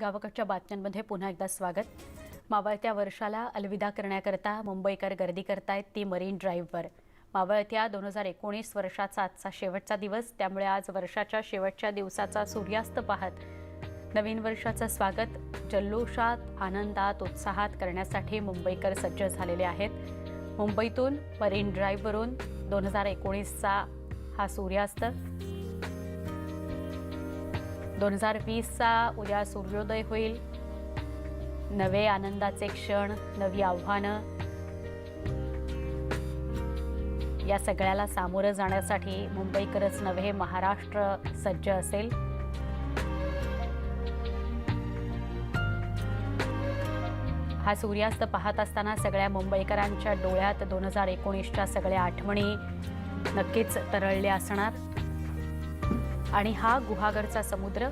गावाकडच्या बातम्यांमध्ये पुन्हा एकदा स्वागत. मावळत्या वर्षाला अलविदा करण्याकरता मुंबईकर गर्दी करतायत ती मरीन ड्राईव्हवर. मावळत्या दोन हजार एकोणीस वर्षाचा आजचा शेवटचा दिवस त्यामुळे आज वर्षाच्या शेवटच्या दिवसाचा सूर्यास्त पाहत नवीन वर्षाचं स्वागत जल्लोषात आनंदात उत्साहात करण्यासाठी मुंबईकर सज्ज झालेले आहेत. मुंबईतून मरीन ड्राईव्हवरून दोन हजार एकोणीसचा हा सूर्यास्त दोन हजार वीसचा उद्या सूर्योदय होईल नवे आनंदाचे क्षण नवी आव्हानं. या सगळ्याला सामोरं जाण्यासाठी मुंबईकरच नव्हे महाराष्ट्र सज्ज असेल. हा सूर्यास्त पाहत असताना सगळ्या मुंबईकरांच्या डोळ्यात दोन हजार एकोणीसच्या सगळ्या आठवणी नक्कीच तरळल्या असणार. आणि हा गुहागरचा समुद्र.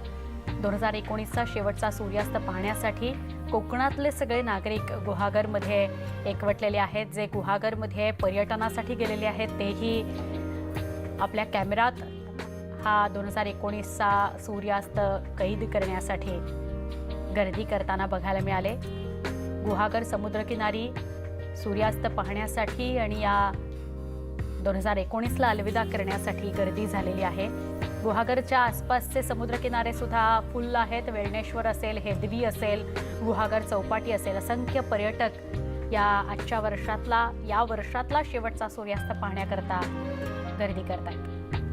दोन हजार एकोणीसचा शेवटचा सूर्यास्त पाहण्यासाठी कोकणातले सगळे नागरिक गुहागरमध्ये एकवटलेले आहेत. जे गुहागरमध्ये पर्यटनासाठी गेलेले आहेत तेही आपल्या कॅमेरात हा दोन हजार एकोणीसचा सूर्यास्त कैद करण्यासाठी गर्दी करताना बघायला मिळाले. गुहागर समुद्रकिनारी सूर्यास्त पाहण्यासाठी आणि या दोन हजार एकोणीसला अलविदा करण्यासाठी गर्दी झालेली आहे. गुहागरच्या आसपासचे समुद्रकिनारे सुद्धा फुल्ल आहेत. वेळणेश्वर असेल हेदवी असेल गुहागर चौपाटी असेल असंख्य पर्यटक या आजच्या वर्षातला या वर्षातला शेवटचा सूर्यास्त पाहण्याकरता गर्दी करत आहेत